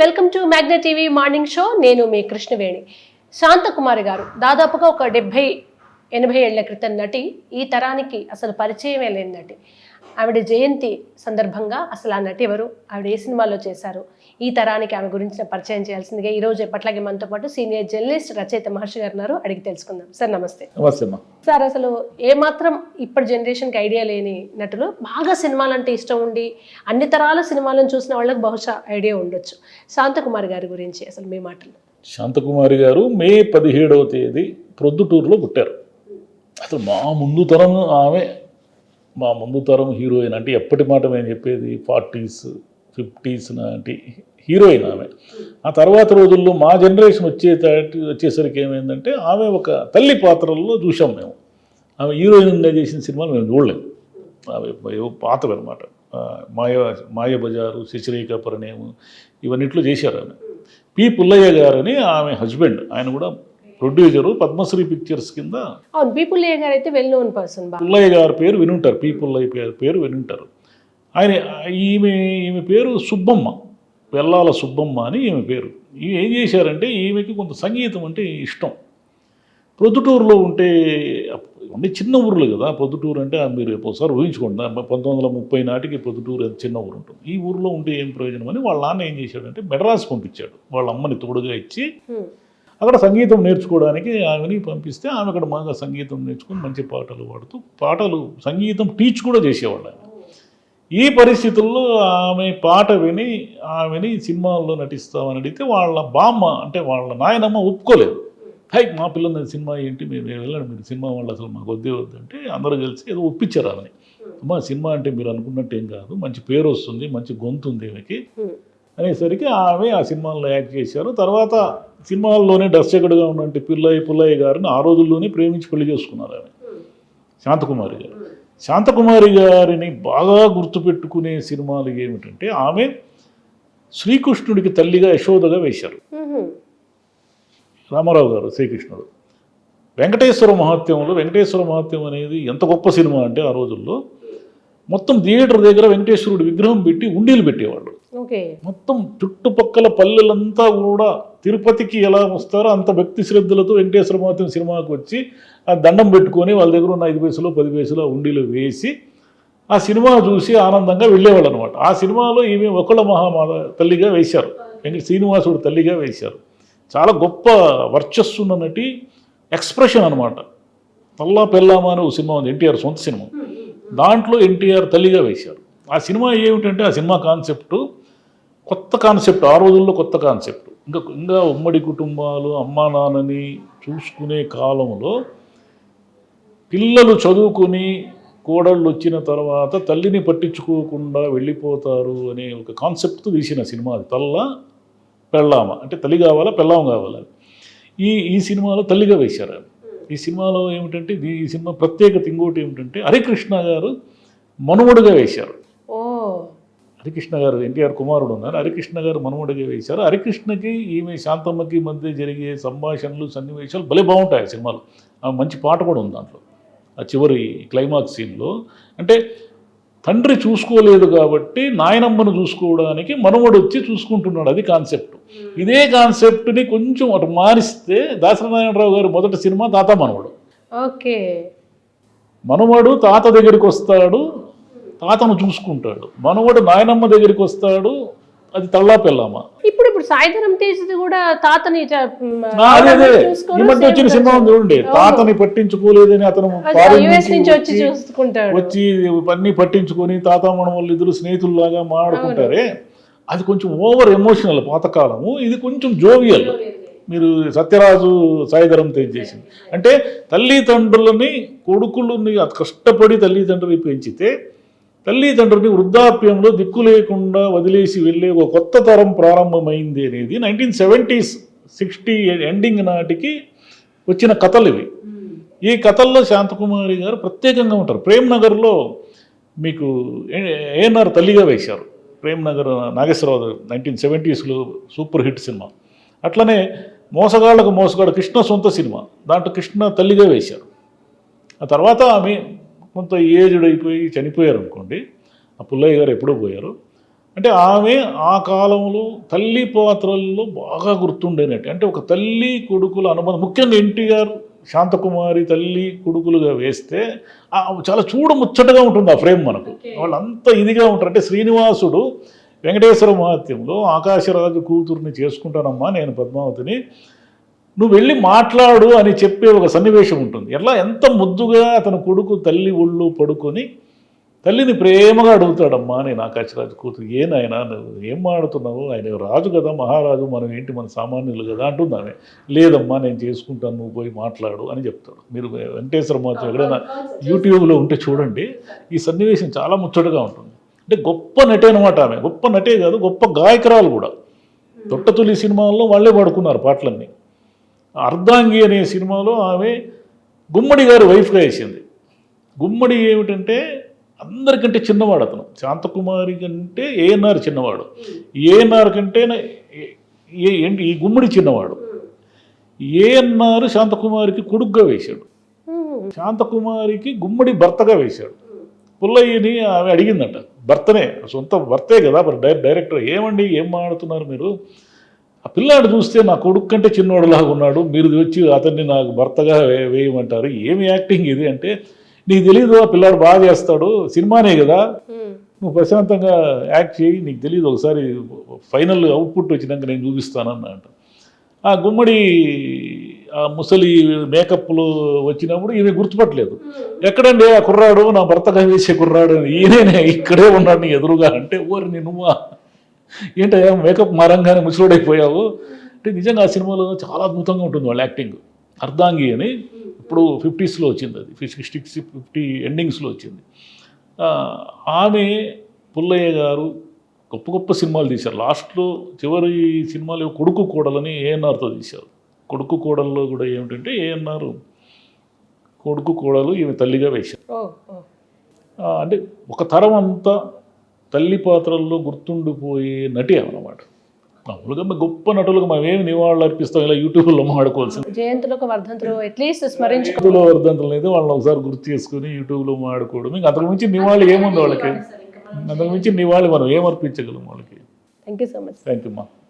Welcome to Magna TV morning show. నేను మీ కృష్ణవేణి. శాంతకుమారి గారు. దాదాపుగా ఒక డెబ్బై ఎనభై ఏళ్ళ క్రితం నటి ఈ తరానికి అసలు పరిచయమే లేని నటి. ఆవిడ జయంతి సందర్భంగా అసలు ఆ నటి ఎవరు? ఆవిడ ఏ సినిమాలో చేశారు? ఈ తరానికి ఆమె గురించి పరిచయం చేయాల్సిందిగా ఈ రోజు ఎప్పట్లాగే మనతో పాటు సీనియర్ జర్నలిస్ట్ రచయిత మహర్షి గారు ఉన్నారు. అడిగి తెలుసుకుందాం. సార్ నమస్తే. సార్ అసలు ఏమాత్రం ఇప్పటి జనరేషన్కి ఐడియా లేని నటులు బాగా సినిమాలంటే ఇష్టం ఉండి అన్ని తరాల సినిమాలను చూసిన వాళ్ళకి బహుశా ఐడియా ఉండొచ్చు. శాంతకుమారి గారి గురించి అసలు మీ మాటలు. శాంతకుమారి గారు మే పదిహేడవ తేదీ ప్రొద్దుటూరులో పుట్టారు. అసలు మా ముందు తరం ఆమె మా ముందు తరం హీరోయిన్ అంటే ఎప్పటి మాట మేము చెప్పేది? ఫార్టీస్ ఫిఫ్టీస్ నాటి హీరోయిన్ ఆమె. ఆ తర్వాత రోజుల్లో మా జనరేషన్ వచ్చే వచ్చేసరికి ఏమైందంటే ఆమె ఒక తల్లి పాత్రల్లో చూసాం మేము. ఆమె హీరోయిన్గా చేసిన సినిమాలు మేము చూడలేము అవి ఏవో పాతవి అనమాట మాయ మాయ బజారు శశిరేఖ పరిణయం ఇవన్నిట్లో చేశారు ఆమె. పి పుల్లయ్య గారని ఆమె హస్బెండ్ ఆయన కూడా ప్రొడ్యూసరు పద్మశ్రీ పిక్చర్స్ కింద అవును పీపుల్ గారు అయితే వెల్ నోన్ పర్సన్ పుల్లయ్య గారి పేరు వినుంటారు పి. పుల్లయ్య పేరు పేరు వినుంటారు. ఆయన ఈమె ఈమె పేరు సుబ్బమ్మ వెల్లాల సుబ్బమ్మ అని ఈమె పేరు. ఈమె ఏం చేశారంటే ఈమెకి కొంత సంగీతం అంటే ఇష్టం. ప్రొద్దుటూరులో ఉంటే అన్ని చిన్న ఊర్లు కదా ప్రొద్దుటూరు అంటే మీరు ఒకసారి ఊహించుకోండి. పంతొమ్మిది వందల ముప్పై నాటికి ప్రొద్దుటూరు ఎంత చిన్న ఊరు ఉంటుంది. ఈ ఊర్లో ఉంటే ఏం ప్రయోజనం అని వాళ్ళ నాన్న ఏం చేశాడంటే మెడ్రాస్ పంపించాడు. వాళ్ళ అమ్మని తోడుగా ఇచ్చి. అక్కడ సంగీతం నేర్చుకోవడానికి ఆమెని పంపిస్తే ఆమె అక్కడ బాగా సంగీతం నేర్చుకుని మంచి పాటలు పాడుతూ పాటలు సంగీతం టీచ్ కూడా చేసేవాళ్ళు ఆమె. ఈ పరిస్థితుల్లో ఆమె పాట విని ఆమెని సినిమాల్లో నటిస్తామని అడిగితే వాళ్ళ బామ్మ అంటే వాళ్ళ నాయనమ్మ ఒప్పుకోలేదు. హై మా పిల్లల సినిమా ఏంటి? మీరు వెళ్ళండి మీరు సినిమా వాళ్ళు అసలు మాకు వద్దే వద్దంటే అందరూ కలిసి ఏదో ఒప్పించారు ఆమెని. అమ్మ సినిమా అంటే మీరు అనుకున్నట్టు ఏం కాదు మంచి పేరు వస్తుంది మంచి గొంతు ఉంది ఆమెకి. అనేసరికి ఆమె ఆ సినిమాల్లో యాక్ట్ చేశారు. తర్వాత సినిమాల్లోనే దర్శకుడిగా ఉన్నటువంటి పిల్లయ్య పుల్లయ్య గారిని ఆ రోజుల్లోనే ప్రేమించి పెళ్ళి చేసుకున్నారు ఆమె. శాంతకుమారి గారు. శాంతకుమారి గారిని బాగా గుర్తుపెట్టుకునే సినిమాలు ఏమిటంటే ఆమె శ్రీకృష్ణుడికి తల్లిగా యశోదగా వేశారు. రామారావు గారు శ్రీకృష్ణుడు. వెంకటేశ్వర మహాత్యంలో వెంకటేశ్వర మహాత్యం అనేది ఎంత గొప్ప సినిమా అంటే ఆ రోజుల్లో మొత్తం థియేటర్ దగ్గర వెంకటేశ్వరుడి విగ్రహం పెట్టి ఉండీలు పెట్టేవాళ్ళు. మొత్తం చుట్టుపక్కల పల్లెలంతా కూడా తిరుపతికి ఎలా వస్తారో అంత భక్తి శ్రద్ధలతో వెంకటేశ్వర మాత్రం సినిమాకి వచ్చి ఆ దండం పెట్టుకొని వాళ్ళ దగ్గర ఉన్న ఐదు పైసలు పది పైసలు ఉండీలో వేసి ఆ సినిమా చూసి ఆనందంగా వెళ్ళేవాళ్ళు అనమాట ఆ సినిమాలో ఈమె ఒకళ్ళ మహామాత తల్లిగా వేశారు. వెంకట శ్రీనివాసుడు తల్లిగా వేశారు. చాలా గొప్ప వర్చస్సున్న నటి ఎక్స్ప్రెషన్ అనమాట. తల్లా పెళ్ళామా అని ఒక సినిమా ఉంది ఎన్టీఆర్ సొంత సినిమా. దాంట్లో ఎన్టీఆర్ తల్లిగా వేశారు. ఆ సినిమా ఏమిటంటే ఆ సినిమా కాన్సెప్ట్ కొత్త కాన్సెప్ట్ ఆ రోజుల్లో కొత్త కాన్సెప్ట్. ఇంకా ఇంకా ఉమ్మడి కుటుంబాలు అమ్మా నాన్నని చూసుకునే కాలంలో పిల్లలు చదువుకుని కోడళ్ళు వచ్చిన తర్వాత తల్లిని పట్టించుకోకుండా వెళ్ళిపోతారు అనే ఒక కాన్సెప్ట్ తీసిన సినిమా అది. తల్ల పెళ్ళామ. అంటే తల్లి కావాలా పెళ్ళాం కావాలా? ఈ ఈ సినిమాలో తల్లిగా వేశారు ఈ సినిమాలో ఏమిటంటే ఈ- సినిమా ప్రత్యేకత ఇంకోటి ఏమిటంటే హరికృష్ణ గారు మనుమడుగా వేశారు. ఓ. హరికృష్ణ గారు ఎన్టీఆర్ కుమారుడు ఉన్నారు. హరికృష్ణ గారు మనముడిగా వేశారు. హరికృష్ణకి ఈమె శాంతమ్మకి మధ్య జరిగే సంభాషణలు సన్నివేశాలు భలే బాగుంటాయి ఆ సినిమాలో. మంచి పాట కూడా ఉంది దాంట్లో. ఆ చివరి క్లైమాక్స్ సీన్లో. అంటే తండ్రి చూసుకోలేదు కాబట్టి నాయనమ్మను చూసుకోవడానికి మనవడు వచ్చి చూసుకుంటున్నాడు. అది కాన్సెప్ట్. ఇదే కాన్సెప్ట్ని కొంచెం అటు మారిస్తే దాసనారాయణరావు గారు మొదటి సినిమా తాత మనవడు. ఓకే. మనవడు తాత దగ్గరికి వస్తాడు తాతను చూసుకుంటాడు. మనవడు నాయనమ్మ దగ్గరికి వస్తాడు అది తల్లా ఇప్పుడు సాయిధరం తేజ్ది కూడా తాతని వచ్చిన సినిమా చూడండి. తాతని పట్టించుకోలేదని అతను వచ్చి అన్ని పట్టించుకొని తాత మనవళ్ళు ఇద్దరు స్నేహితుల్లాగా మాట్లాడుకుంటారే. అది కొంచెం ఓవర్ ఎమోషనల్ పాతకాలము. ఇది కొంచెం జోవియల్ మీరు సత్యరాజు సాయిధరం తేజ్ చేసింది. అంటే తల్లిదండ్రులని కొడుకులని కష్టపడి తల్లిదండ్రులు పెంచితే తల్లిదండ్రుని వృద్ధాప్యంలో దిక్కు లేకుండా వదిలేసి వెళ్ళే ఒక కొత్త తరం ప్రారంభమైంది అనేది నైన్టీన్ సెవెంటీస్ సిక్స్టీ ఎండింగ్ నాటికి వచ్చిన కథలు ఇవి. ఈ కథల్లో శాంతకుమారి గారు ప్రత్యేకంగా ఉంటారు. ప్రేమ్ నగర్లో మీకు ఏఎన్ఆర్ తల్లిగా వేశారు. ప్రేమ్ నగర్ నాగేశ్వరరావు నైన్టీన్ సెవెంటీస్లో సూపర్ హిట్ సినిమా. అట్లనే మోసగాళ్ళకు మోసగాడు కృష్ణ సొంత సినిమా. దాంట్లో కృష్ణ తల్లిగా వేశారు. ఆ తర్వాత ఆమె కొంత ఏజ్డ్ అయిపోయి చనిపోయారు అనుకోండి ఆ పుల్లయ్య గారు ఎప్పుడో పోయారు. అంటే ఆమె ఆ కాలంలో తల్లి పాత్రల్లో బాగా గుర్తుండేనట్టు. అంటే ఒక తల్లి కొడుకుల అనుబంధం ముఖ్యంగా ఎన్టీఆర్ శాంతకుమారి తల్లి కొడుకులుగా వేస్తే చాలా చూడ ముచ్చటగా ఉంటుంది ఆ ఫ్రేమ్ మనకు. వాళ్ళంతా ఇదిగా ఉంటారు. అంటే శ్రీనివాసుడు వెంకటేశ్వర మహత్యంలో ఆకాశరాజు కూతుర్ని చేసుకుంటానమ్మా నేను పద్మావతిని నువ్వు వెళ్ళి మాట్లాడు అని చెప్పే ఒక సన్నివేశం ఉంటుంది. ఎట్లా? ఎంత ముద్దుగా అతను కొడుకు తల్లి ఒళ్ళు పడుకొని తల్లిని ప్రేమగా అడుగుతాడమ్మా నేను ఆకాశరాజు కూతురు ఏ నువ్వు ఏం మాడుతున్నావు ఆయన రాజు కదా మహారాజు మనం ఏంటి? మన సామాన్యులు కదా అంటుంది ఆమె. లేదమ్మా నేను చేసుకుంటాను నువ్వు పోయి మాట్లాడు అని చెప్తాడు. మీరు వెంకటేశ్వర మాత్రం ఎక్కడైనా యూట్యూబ్లో ఉంటే చూడండి ఈ సన్నివేశం చాలా ముచ్చటగా ఉంటుంది. అంటే గొప్ప నటే అనమాట ఆమె. గొప్ప నటే కాదు గొప్ప గాయకురాలు కూడా. తొట్టతులి సినిమాల్లో వాళ్ళే పాడుకున్నారు పాటలన్నీ. అర్ధాంగి అనే సినిమాలో ఆమె గుమ్మడి గారి వైఫ్గా వేసింది. గుమ్మడి ఏమిటంటే అందరికంటే చిన్నవాడు అతను. శాంతకుమారి కంటే ఏఎన్ఆర్ చిన్నవాడు. ఏఎన్ఆర్ కంటే ఈ గుమ్మడి చిన్నవాడు. ఏఎన్ఆర్ శాంతకుమారికి కొడుగ్గా వేశాడు. శాంతకుమారికి గుమ్మడి భర్తగా వేశాడు. పుల్లయ్యని ఆమె అడిగిందంట. భర్తనే సొంత భర్తే కదా మరి డైరెక్టర్ ఏమండి? ఏం మాడుతున్నారు మీరు? ఆ పిల్లాడు చూస్తే నా కొడుకు కంటే చిన్నోడులాగా ఉన్నాడు మీరు వచ్చి అతన్ని నాకు భర్తగా వేయమంటారు. ఏమి యాక్టింగ్ ఇది అంటే నీకు తెలియదు ఆ పిల్లాడు బాగా చేస్తాడు సినిమానే కదా. నువ్వు ప్రశాంతంగా యాక్ట్ చేయి నీకు తెలియదు ఒకసారి ఫైనల్ అవుట్పుట్ వచ్చినాక నేను చూపిస్తానన్న అంట ఆ గుమ్మడి ఆ ముసలి మేకప్లో వచ్చినప్పుడు ఈమె గుర్తుపట్టలేదు. ఎక్కడండి ఆ కుర్రాడు? నా భర్తగా వేసే కుర్రాడు. ఈయనే ఇక్కడే ఉన్నాడు నీ ఎదురుగా అంటే ఓరి నువ్వా ఏంటయ్యా మేకప్ మారంగానే ముసలోడైపోయావు? అంటే నిజంగా ఆ సినిమాలో చాలా అద్భుతంగా ఉంటుంది వాళ్ళ యాక్టింగ్ అర్ధాంగి అని ఇప్పుడు ఫిఫ్టీస్లో వచ్చింది అది. సిక్స్టీ ఫిఫ్టీ ఎండింగ్స్లో వచ్చింది. ఆమె పుల్లయ్య గారు గొప్ప గొప్ప సినిమాలు తీశారు. లాస్ట్లో చివరి సినిమాలు కొడుకు కోడలని ఏఎన్ఆర్తో తీశారు. కొడుకు కోడల్లో కూడా ఏమిటంటే ఏఎన్ఆర్ కొడుకు కోడలు ఈమె తల్లిగా వేశారు. అంటే ఒక తరం అంతా తల్లి పాత్రల్లో గుర్తుండిపోయే నటి అన్నమాట మామూలుగా మేము గొప్ప నటులకు మనం ఏమి నివాళులు అర్పిస్తాం ఇలా యూట్యూబ్లో మాడుకోవాల్సింది జయంతులకు వర్ధంతులు అట్లీస్ట్ వర్ధంతులు అయితే వాళ్ళని ఒకసారి గుర్తు చేసుకుని యూట్యూబ్లో మాడుకోవడం ఇంకా అంతకు మించి నివాళి ఏముంది వాళ్ళకి? అంతకు మించి నివాళి మనం ఏం అర్పించగలం వాళ్ళకి? Thank you so much thank you మా